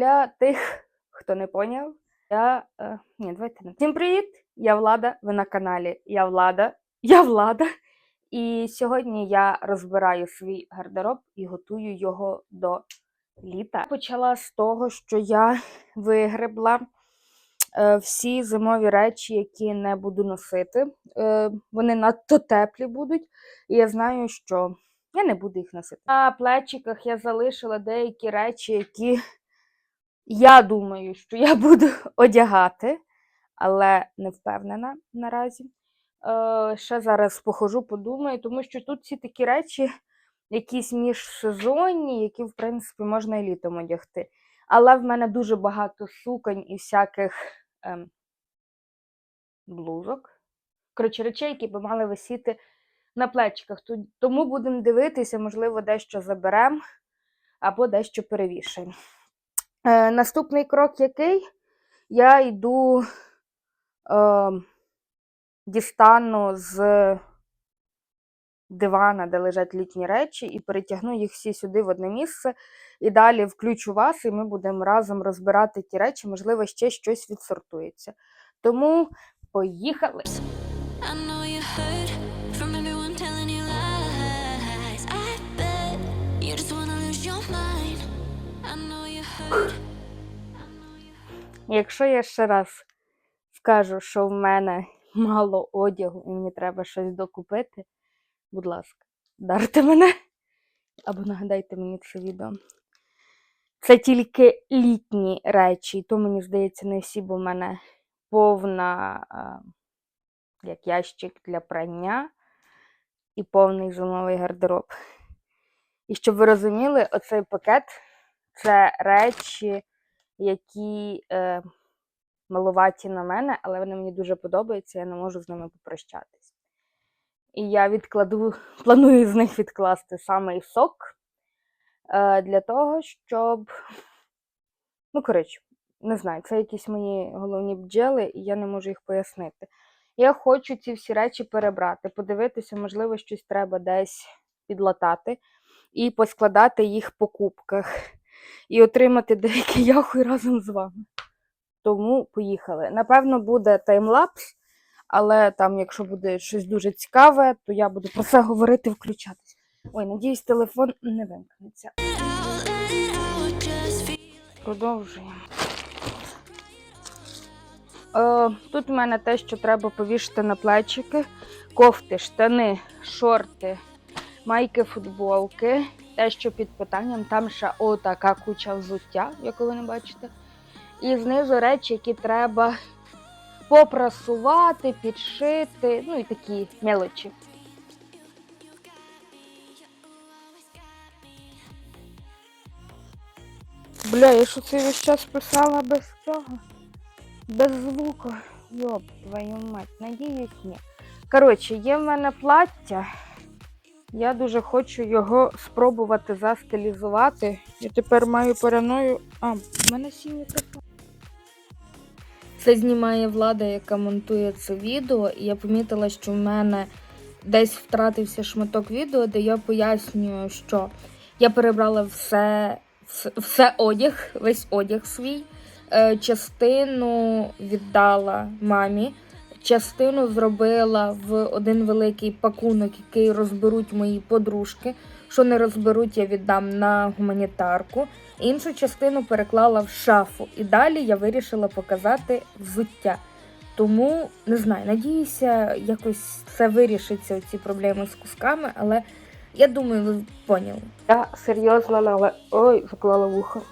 Для тих, хто не поняв, я. Е, ні, давайте не. Всім привіт! Я Влада, ви на каналі Я Влада. Я Влада. І сьогодні я розбираю свій гардероб і готую його до літа. Почала з того, що я вигребла е, всі зимові речі, які не буду носити. Е, вони надто теплі будуть, і я знаю, що я не буду їх носити. На плечиках я залишила деякі речі, які я думаю, що я буду одягати, але не впевнена наразі. Е, ще зараз похожу, подумаю, тому що тут всі такі речі, якісь міжсезонні, які, в принципі, можна і літом одягти. Але в мене дуже багато суконь і всяких ем, блузок. Коротше, речей, які би мали висіти на плечиках. Тому будемо дивитися, можливо, дещо заберемо або дещо перевішаємо. Е, наступний крок який? Я йду е, дістану з дивана, де лежать літні речі, і перетягну їх всі сюди в одне місце. І далі включу вас, і ми будемо разом розбирати ті речі, можливо, ще щось відсортується. Тому поїхали! I know you heard Якщо я ще раз скажу, що в мене мало одягу і мені треба щось докупити, будь ласка, дарте мене або нагадайте мені це відео. Це тільки літні речі, і то мені здається, не всі, бо в мене повна як ящик для прання і повний зимовий гардероб. І щоб ви розуміли, оцей пакет це речі, які е, малуваті на мене, але вони мені дуже подобаються, я не можу з ними попрощатись. І я відкладу, планую з них відкласти саме сок е, для того, щоб. Ну, коротше, не знаю, це якісь мої головні бджели, і я не можу їх пояснити. Я хочу ці всі речі перебрати, подивитися, можливо, щось треба десь підлатати і поскладати їх по кубках, і отримати деякий яхуй разом з вами. Тому поїхали. Напевно, буде таймлапс, але там, якщо буде щось дуже цікаве, то я буду про це говорити, включатись. Ой, надіюсь, телефон не вимкнеться. Продовжуємо. Е, тут в мене те, що треба повішати на плечики: кофти, штани, шорти, майки, футболки. Те, що під питанням, там ще отака куча взуття, яку ви не бачите. І знизу речі, які треба попрасувати, підшити, ну і такі мелочі. Бля, я що це весь час писала без цього? Без звуку. Йоп, твою мать, надіюсь, ні. Коротше, є в мене плаття. Я дуже хочу його спробувати застилізувати. Я тепер маю параною. А, в мене сів мікрофон. Це знімає влада, яка монтує це відео, і я помітила, що в мене десь втратився шматок відео, де я пояснюю, що я перебрала все, все, все одяг, весь одяг свій. Е, частину віддала мамі, частину зробила в один великий пакунок, який розберуть мої подружки. Що не розберуть, я віддам на гуманітарку. Іншу частину переклала в шафу. І далі я вирішила показати взуття. Тому не знаю, надіюся, якось це вирішиться ці проблеми з кусками, але я думаю, ви поняли. Я серйозно нале. Ой, заклала вухо.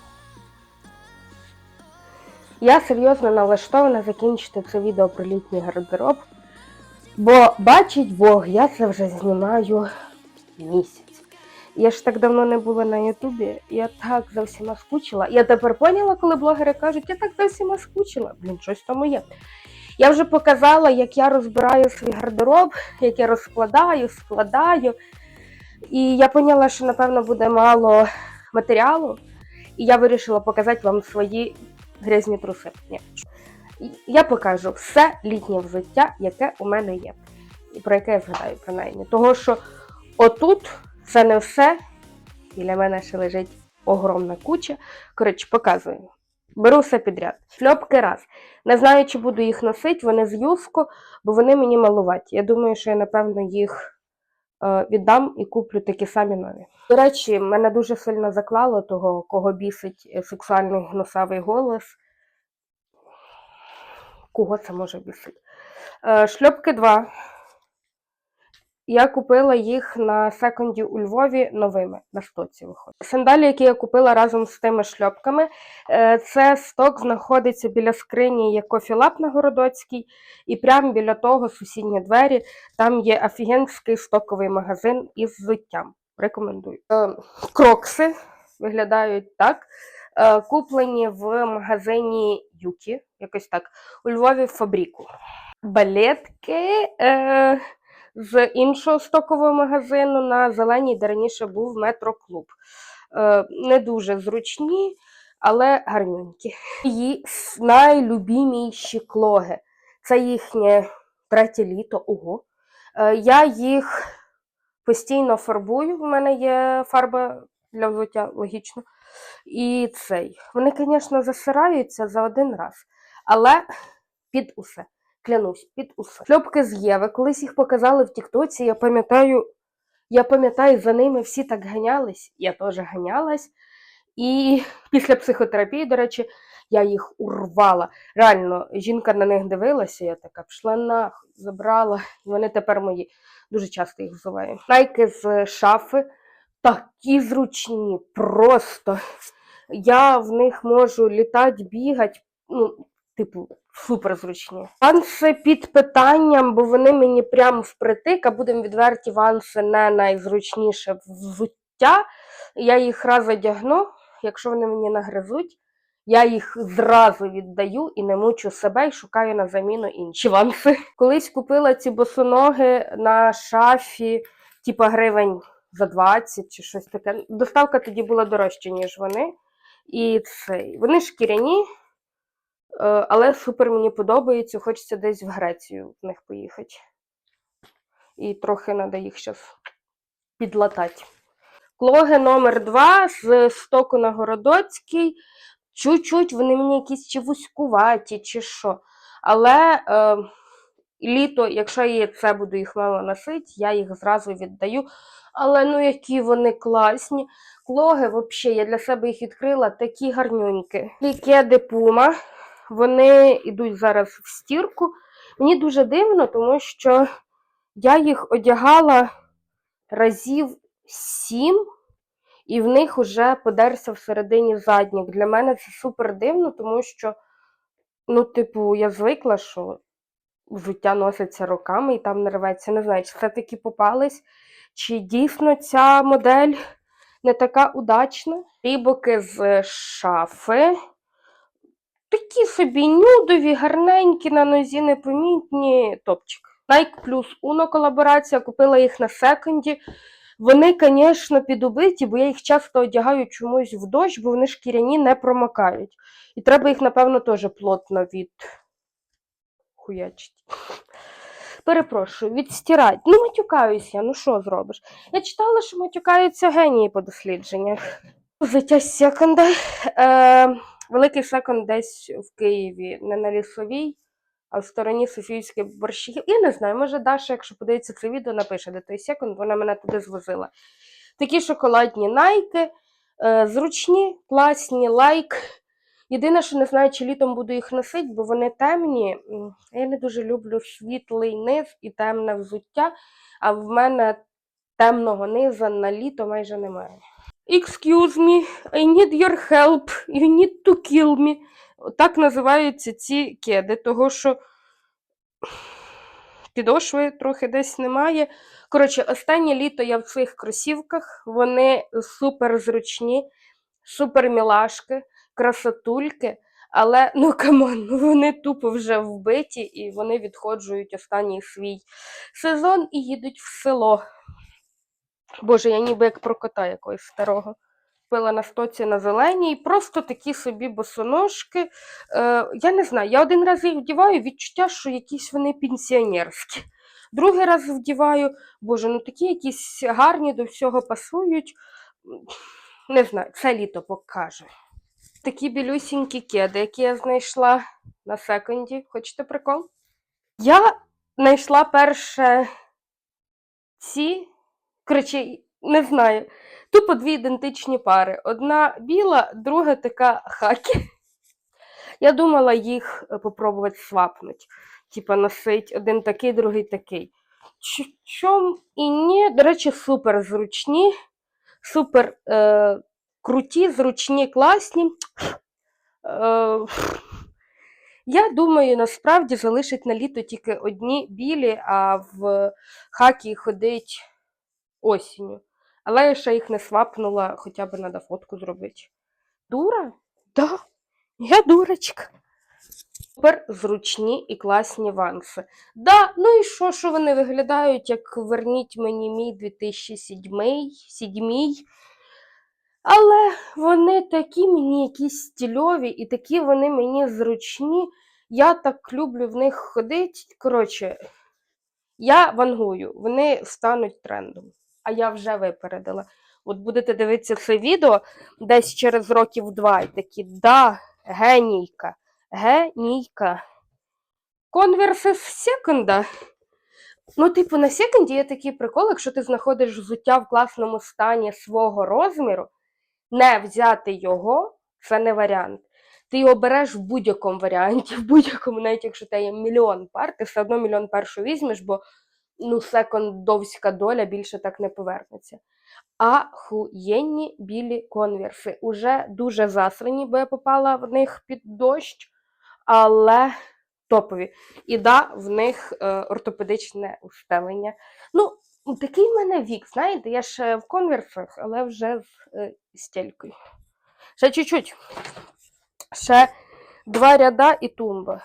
Я серйозно налаштована закінчити це відео про літній гардероб. Бо бачить Бог, я це вже знімаю місяць. Я ж так давно не була на Ютубі, я так за всіма скучила. Я тепер поняла, коли блогери кажуть, я так за всіма скучила. Блін, щось тому є. Я вже показала, як я розбираю свій гардероб, як я розкладаю, складаю. І я поняла, що напевно буде мало матеріалу. І я вирішила показати вам свої грязні труси. Ні. Я покажу все літнє взуття, яке у мене є. І про яке я згадаю принаймні. Того, що отут це не все. Біля мене ще лежить огромна куча. Коротше, показую. Беру все підряд. Шльопки раз. Не знаю, чи буду їх носити, вони з юско, бо вони мені малуваті. Я думаю, що я, напевно, їх віддам і куплю такі самі нові. До речі, мене дуже сильно заклало того, кого бісить е, сексуальний гнусавий голос. Кого це може бісити? Е, шльопки 2. Я купила їх на секонді у Львові новими на стоці виходить. Сандалі, які я купила разом з тими шльопками, е, це сток знаходиться біля скрині, є кофілап на Городоцькій, і прямо біля того сусідні двері. Там є офігенський стоковий магазин із взуттям. Рекомендую. Е, Крокси виглядають так. Е, Куплені в магазині Юкі, якось так, у Львові в фабріку. Балетки е, з іншого стокового магазину на зеленій, де раніше був метроклуб. Е, не дуже зручні, але гарненькі. Її найлюбіміші клоги. Це їхнє третє літо. Ого. Е, я їх постійно фарбую. У мене є фарба для взуття, логічно. І цей. Вони, звісно, засираються за один раз, але під усе. Клянусь, під усе. Шльопки з Єви. Колись їх показали в Тіктоці. Я пам'ятаю, я пам'ятаю, за ними всі так ганялись. Я теж ганялась. І після психотерапії, до речі, я їх урвала. Реально, жінка на них дивилася, я така пішла нахуй, забрала. І вони тепер мої. Дуже часто їх взуваю. Найки з шафи такі зручні, просто. Я в них можу літати, бігати. Ну, типу, супер зручні. Ванси під питанням, бо вони мені прямо впритик, а будемо відверті, ванси не найзручніше взуття. Я їх раз одягну, якщо вони мені нагризуть, я їх зразу віддаю і не мучу себе і шукаю на заміну інші ванси. Колись купила ці босоноги на шафі, типа гривень за 20 чи щось таке. Доставка тоді була дорожча, ніж вони. І цей. Вони шкіряні, але супер мені подобається. Хочеться десь в Грецію в них поїхати. І трохи треба їх зараз підлатати. Клоги номер 2 з стоку на Городоцький. Чуть-чуть вони мені якісь чи вузькуваті, чи що. Але е, літо, якщо я це буду їх мало носити, я їх зразу віддаю. Але ну які вони класні. Клоги, взагалі, я для себе їх відкрила, такі гарнюнькі. Лікеди Пума. Вони йдуть зараз в стірку. Мені дуже дивно, тому що я їх одягала разів сім, і в них вже подерся всередині заднік. Для мене це супер дивно, тому що, ну, типу, я звикла, що взуття носиться роками і там не рветься. Не знаю, чи це таки попались, чи дійсно ця модель не така удачна. Рібоки з шафи. Такі собі нюдові, гарненькі, на нозі непомітні. Топчик. Nike плюс Uno колаборація, купила їх на секонді. Вони, звісно, підубиті, бо я їх часто одягаю чомусь в дощ, бо вони шкіряні не промокають. І треба їх, напевно, теж плотно від хуячить. Перепрошую, відстирати. Ну, матюкаюся, ну що зробиш? Я читала, що матюкаються генії по дослідженнях. З секонда. Е, великий секонд десь в Києві, не на лісовій, а в стороні Софійських борщів. Я не знаю, може Даша, якщо подивиться це відео, напише, де той секонд, вона мене туди звозила. Такі шоколадні найки, е, зручні, класні, лайк. Єдине, що не знаю, чи літом буду їх носити, бо вони темні. Я не дуже люблю світлий низ і темне взуття, а в мене темного низа на літо майже немає. Excuse me, I need your help, you need to kill me. Так називаються ці кеди, того що підошви трохи десь немає. Коротше, останнє літо я в цих кросівках, вони супер зручні, супер мілашки, красотульки. Але ну камон, вони тупо вже вбиті і вони відходжують останній свій сезон і їдуть в село. Боже, я ніби як про кота якогось старого. Пила на стоці на зеленій, просто такі собі босоножки. Е, я не знаю, я один раз їх вдіваю, відчуття, що якісь вони пенсіонерські. Другий раз вдіваю, боже, ну такі якісь гарні до всього пасують. Не знаю, це літо покаже. Такі білюсінькі кеди, які я знайшла на секунді. Хочете прикол? Я знайшла перше ці, коротше, не знаю, тупо дві ідентичні пари. Одна біла, друга така хакі. Я думала їх е, попробувати свапнути. Типа носить один такий, другий такий. Ч- Чом і ні, до речі, супер зручні, супер е, круті, зручні, класні. Е, я думаю, насправді залишить на літо тільки одні білі, а в хакі ходить осінню. Але я ще їх не свапнула, хоча б треба фотку зробити. Дура? Да, я дурочка. Супер зручні і класні ванси. Да, ну і що, що вони виглядають, як верніть мені мій 2007 сідьмій. Але вони такі мені якісь стильові і такі вони мені зручні. Я так люблю в них ходити. Коротше, я вангую, вони стануть трендом. А я вже випередила. От будете дивитися це відео десь через років два і такі, да, генійка, генійка. Конверси з секонда. Ну, типу, на секунді є такий прикол, якщо ти знаходиш взуття в класному стані свого розміру, не взяти його це не варіант. Ти його береш в будь-якому варіанті, в будь-якому, навіть якщо тебе є мільйон пар, ти все одно мільйон першу візьмеш, бо ну, секондовська доля більше так не повернеться. Ахуєнні білі конверси. Уже дуже засрані, бо я попала в них під дощ, але топові. І да, в них е, ортопедичне устелення. Ну, такий в мене вік, знаєте, я ще в конверсах, але вже з е, стелькою. Ще чуть-чуть. Ще два ряда і тумба.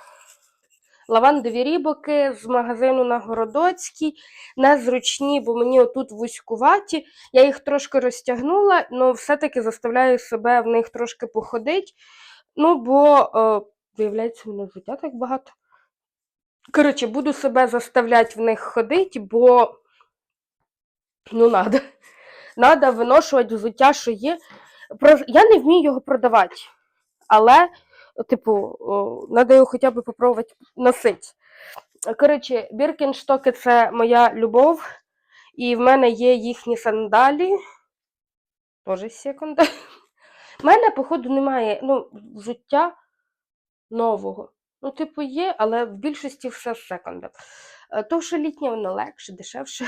Лавандові рібоки з магазину на Городоцькій. Незручні, бо мені отут вузькуваті. Я їх трошки розтягнула, але все-таки заставляю себе в них трошки походити. Ну, бо, е, виявляється, мене життя так багато. Коротше, буду себе заставляти в них ходити, бо ну надо. Надо виношувати взуття, що є. Я не вмію його продавати, але, типу, треба його хоча б попробувати носити. Коротше, біркінштоки це моя любов, і в мене є їхні сандалі. Тоже секунда. У мене, походу, немає ну, взуття нового. Ну, типу, є, але в більшості все секонда. Е, То, що літнє, воно легше, дешевше.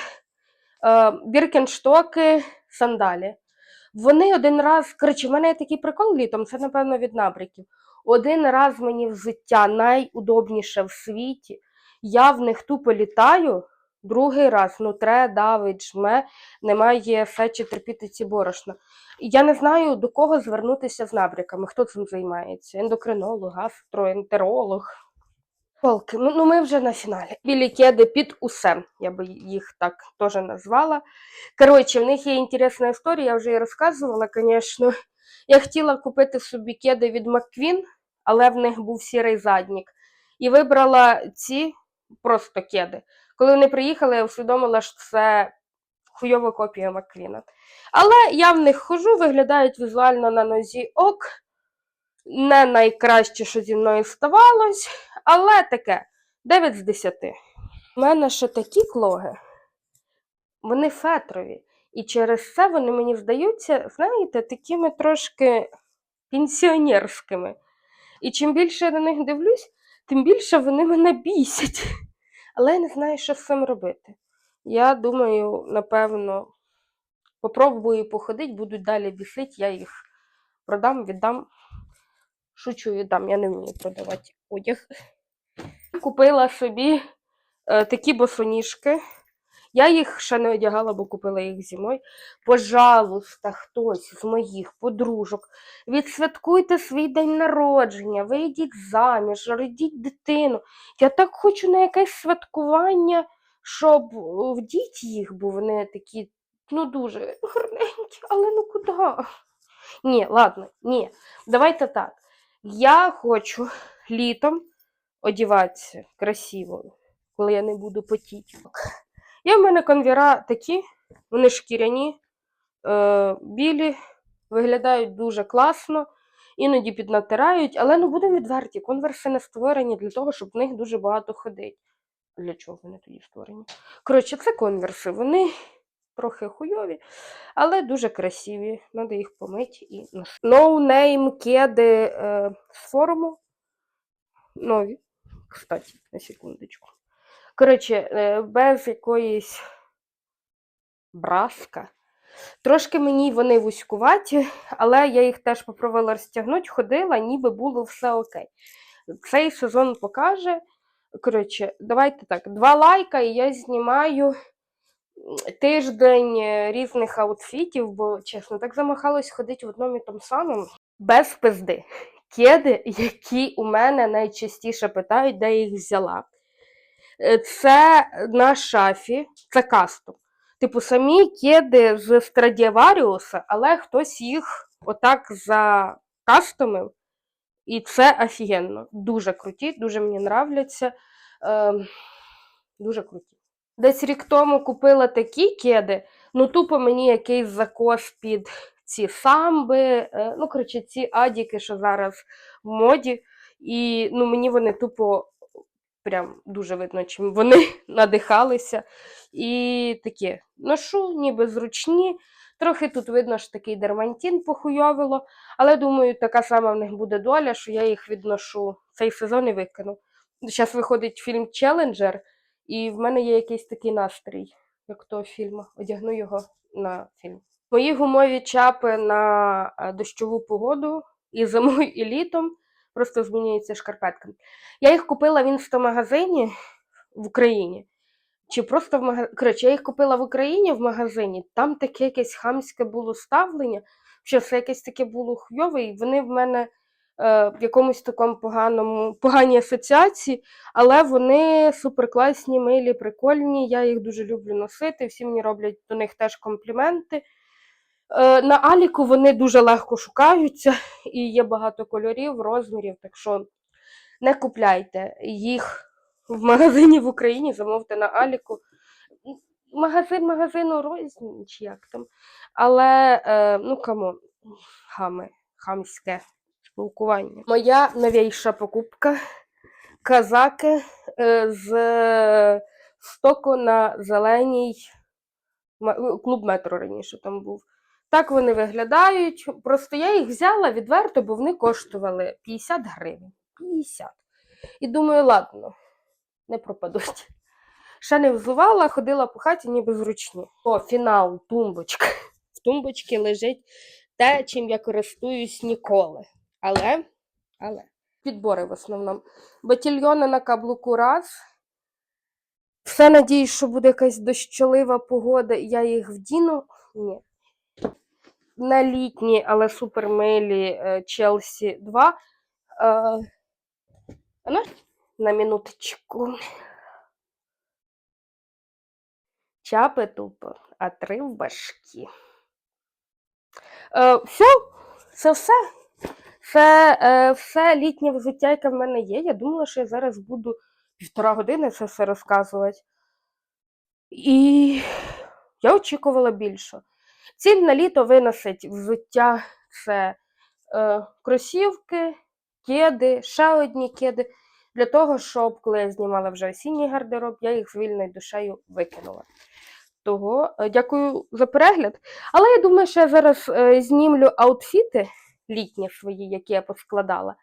Е, Біркенштоки, сандалі. Вони один раз, коротше, в мене є такий прикол літом, це, напевно, від набряків. Один раз мені взуття найудобніше в світі. Я в них тупо літаю, другий раз ну тре, давить, жме, немає сечі терпіти ці борошна. Я не знаю, до кого звернутися з набряками, хто цим займається. Ендокринолог, гастроентеролог. Полки, ну, ну ми вже на фіналі. Білі кеди під усе, я би їх так теж назвала. Коротше, в них є інтересна історія, я вже її розказувала, звісно. Я хотіла купити собі кеди від McQueen, але в них був сірий заднік. І вибрала ці просто кеди. Коли вони приїхали, я усвідомила, що це хуйова копія Маквіна. Але я в них хожу, виглядають візуально на нозі ок. Не найкраще, що зі мною ставалось, але таке 9 з 10. У мене ще такі клоги, вони фетрові. І через це вони мені здаються, знаєте, такими трошки пенсіонерськими. І чим більше я на них дивлюсь, тим більше вони мене бісять. Але я не знаю, що з цим робити. Я думаю, напевно, попробую походити, будуть далі бісити, я їх продам, віддам. Шучу, віддам, я не вмію продавати одяг. Купила собі е, такі босоніжки. Я їх ще не одягала, бо купила їх зимою. Пожалуйста, хтось з моїх подружок, відсвяткуйте свій день народження, вийдіть заміж, родіть дитину. Я так хочу на якесь святкування, щоб е, вдіть їх, бо вони такі, ну, дуже гарненькі, але ну куди? Ні, ладно, ні. Давайте так. Я хочу літом одіватися красиво, коли я не буду потіти. Є в мене конвіра такі, вони шкіряні, е, білі, виглядають дуже класно. іноді піднатирають, але ну будемо відверті, конверси не створені для того, щоб в них дуже багато ходить. Для чого вони тоді створені? Коротше, це конверси. Вони трохи хуйові, але дуже красиві. Надо їх помити і носити. No name кеди е, з форуму. Нові. Кстати, на секундочку. Коротше, е, без якоїсь браска. Трошки мені вони вузькуваті, але я їх теж попробувала розтягнути, ходила, ніби було все окей. Цей сезон покаже. Коротше, давайте так, два лайка, і я знімаю тиждень е, різних аутфітів, бо, чесно, так замахалось ходити в одному і тому самому. Без пизди. Кеди, які у мене найчастіше питають, де я їх взяла. Е, Це на шафі, це кастом. Типу, самі кеди з Страдіваріуса, але хтось їх отак закастомив. І це офігенно. Дуже круті, дуже мені нравляться. Ем, дуже круті. Десь рік тому купила такі кеди, ну тупо мені якийсь закос під ці самби, е, ну, коротше, ці адіки, що зараз в моді. І ну, мені вони тупо прям дуже видно, чим вони надихалися. І такі ношу, ніби зручні. Трохи тут видно, що такий дермантин похуйовило, але думаю, така сама в них буде доля, що я їх відношу цей сезон і викину. Зараз виходить фільм Челенджер, і в мене є якийсь такий настрій, як того фільму. Одягну його на фільм. Мої гумові чапи на е, дощову погоду і зимою, і літом просто змінюються шкарпетками. Я їх купила в інстамагазині в Україні. Чи просто в магазині. Коротше, я їх купила в Україні в магазині, там таке якесь хамське було ставлення, що це якесь таке було хуйове, і вони в мене е, в якомусь такому поганому, поганій асоціації, але вони суперкласні, милі, прикольні. Я їх дуже люблю носити. Всі мені роблять до них теж компліменти. Е, на Аліку вони дуже легко шукаються, і є багато кольорів, розмірів, так що не купляйте їх в магазині в Україні, замовте на Аліку. Магазин магазину рознь, чи як там. Але, е, ну камон, хами, хамське спілкування. Моя новейша покупка казаки е, з стоку на зеленій клуб метро раніше там був. Так вони виглядають. Просто я їх взяла відверто, бо вони коштували 50 гривень. 50. І думаю, ладно, не пропадуть. Ще не взувала, ходила по хаті, ніби зручні. О, фінал, тумбочка. В тумбочці лежить те, чим я користуюсь ніколи. Але, але, підбори в основному. Батільйони на каблуку раз. Все надіюсь, що буде якась дощолива погода, і я їх вдіну. Ні. На літні, але супермилі е, Челсі 2. Е, на, на минуточку. Чапи тупо, а три в башки. Е, все, це все. Це е, все літнє взуття, яке в мене є. Я думала, що я зараз буду півтора години це все розказувати. І я очікувала більше. Ціль на літо виносить взуття це е, кросівки, кеди, ще одні кеди. Для того, щоб коли я знімала вже осінній гардероб, я їх з вільною душею викинула. Того е, дякую за перегляд. Але я думаю, що я зараз е, знімлю аутфіти літні свої, які я поскладала.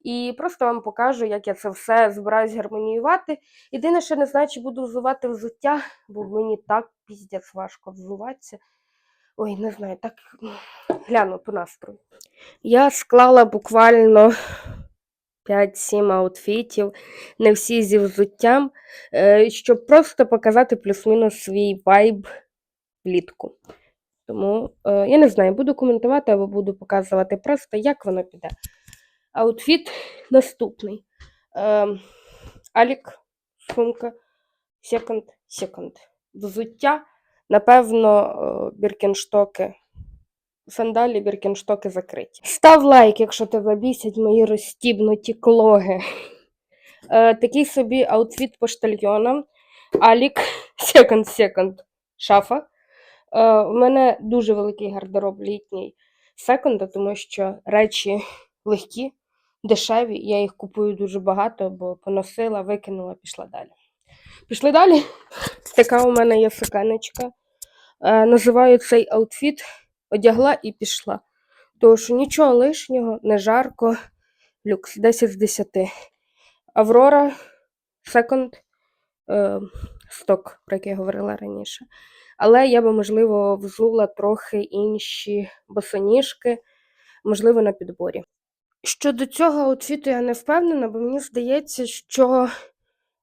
І просто вам покажу, як я це все збираюсь гармоніювати. Єдине, що не знаю, чи буду взувати взуття, бо мені так піздець важко взуватися. Ой, не знаю, так гляну по настрою. Я склала буквально 5-7 аутфітів, не всі зі взуттям, е, щоб просто показати плюс-мінус свій вайб влітку. Тому е, я не знаю, буду коментувати або буду показувати просто, як воно піде. Аутфіт наступний. Е, Алік, сумка, секонд, секонд. Взуття, напевно, е, біркенштоки. Сандалі, біркенштоки закриті. Став лайк, якщо тебе бісять мої розстібнуті клоги. Е, такий собі аутфіт поштальйона. Алік, секонд, секонд, шафа. Е, у мене дуже великий гардероб літній секонда, тому що речі легкі, дешеві. Я їх купую дуже багато, бо поносила, викинула, пішла далі. Пішли далі. Така у мене є сукеночка. Е, називаю цей аутфіт одягла і пішла. Що нічого лишнього, не жарко. Люкс 10 з 10. Аврора Second е, сток, про який я говорила раніше. Але я би, можливо, взула трохи інші босоніжки, можливо, на підборі. Щодо цього аутфіту я не впевнена, бо мені здається, що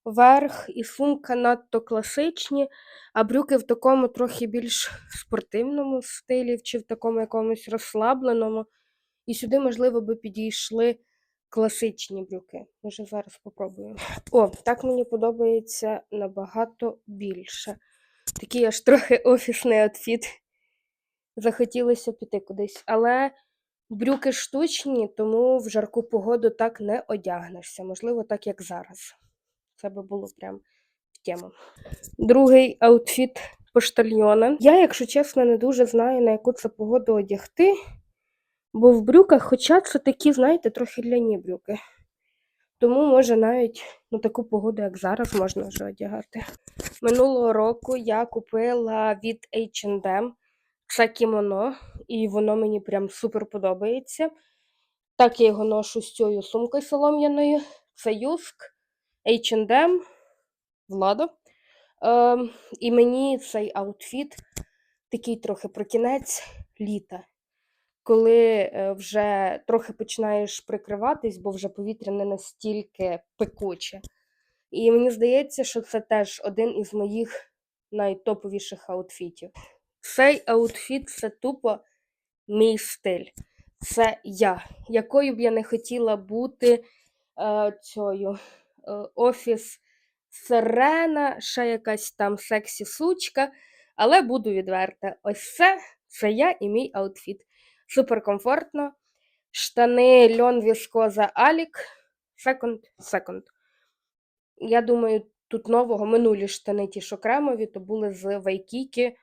верх і сумка надто класичні, а брюки в такому трохи більш спортивному стилі, чи в такому якомусь розслабленому. І сюди, можливо, би підійшли класичні брюки. Може, зараз попробую. О, так мені подобається набагато більше. Такий аж трохи офісний outfit. Захотілося піти кудись. Але брюки штучні, тому в жарку погоду так не одягнешся. Можливо, так як зараз. Це би було прям в тему. Другий аутфіт поштальйона. Я, якщо чесно, не дуже знаю, на яку це погоду одягти. Бо в брюках, хоча це такі, знаєте, трохи ляні брюки. Тому, може, навіть на таку погоду, як зараз, можна вже одягати. Минулого року я купила від H&M це кімоно, і воно мені прям супер подобається. Так я його ношу з цією сумкою солом'яною. Це Юск, H&M, Владо. Ем, і мені цей аутфіт такий трохи про кінець літа коли е, вже трохи починаєш прикриватись, бо вже повітря не настільки пекуче. І мені здається, що це теж один із моїх найтоповіших аутфітів. Цей аутфіт це тупо мій стиль. Це я, якою б я не хотіла бути е, цією е, офіс сирена, ще якась там сексі сучка. Але буду відверта, ось це, це я і мій аутфіт суперкомфортно. Штани льон віскоза Алік. Секонд, секонд. Я думаю, тут нового минулі штани ті, що кремові, то були з Вайкіки.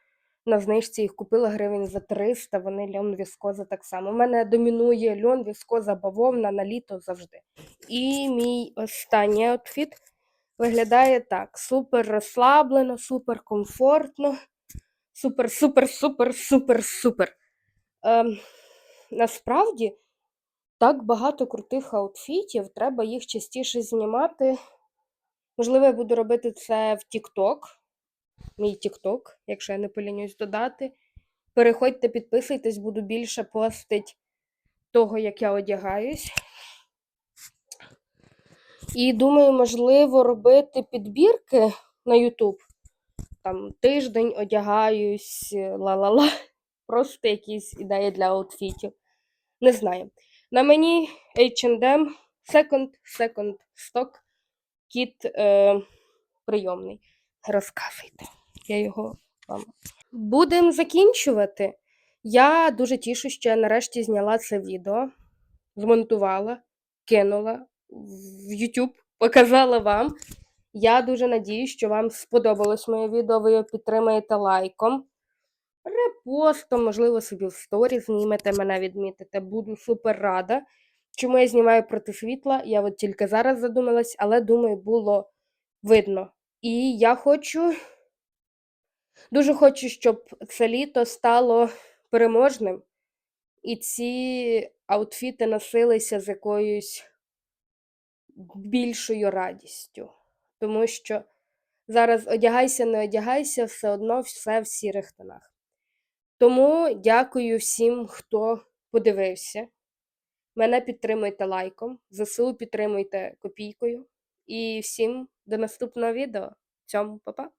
На знижці їх купила гривень за 300, вони льон віскоза так само. У мене домінує льон віскоза бавовна на літо завжди. І мій останній outfit виглядає так: супер розслаблено, супер комфортно, супер, супер, супер, супер, супер. Ем, насправді так багато крутих аутфітів, треба їх частіше знімати. Можливо, я буду робити це в TikTok, мій TikTok, якщо я не полінюсь додати. Переходьте, підписуйтесь, буду більше постить того, як я одягаюсь. І думаю, можливо, робити підбірки на YouTube. Там тиждень одягаюсь, ла-ла-ла. Просто якісь ідеї для аутфітів. Не знаю. На мені H&M Second, Second Stock кіт е, прийомний. Розказуйте. Я його вам. Будемо закінчувати. Я дуже тішу, що я нарешті зняла це відео, змонтувала, кинула в YouTube, показала вам. Я дуже надіюсь, що вам сподобалось моє відео. Ви його підтримаєте лайком репостом, можливо, собі в сторі знімете, мене відмітите. Буду супер рада. Чому я знімаю проти світла? Я от тільки зараз задумалась, але думаю, було видно. І я хочу, дуже хочу, щоб це літо стало переможним. І ці аутфіти носилися з якоюсь більшою радістю. Тому що зараз одягайся, не одягайся, все одно все в сірих тонах. Тому дякую всім, хто подивився. Мене підтримуйте лайком, ЗСУ підтримуйте копійкою. І всім до наступного відео. Цьому, па-па!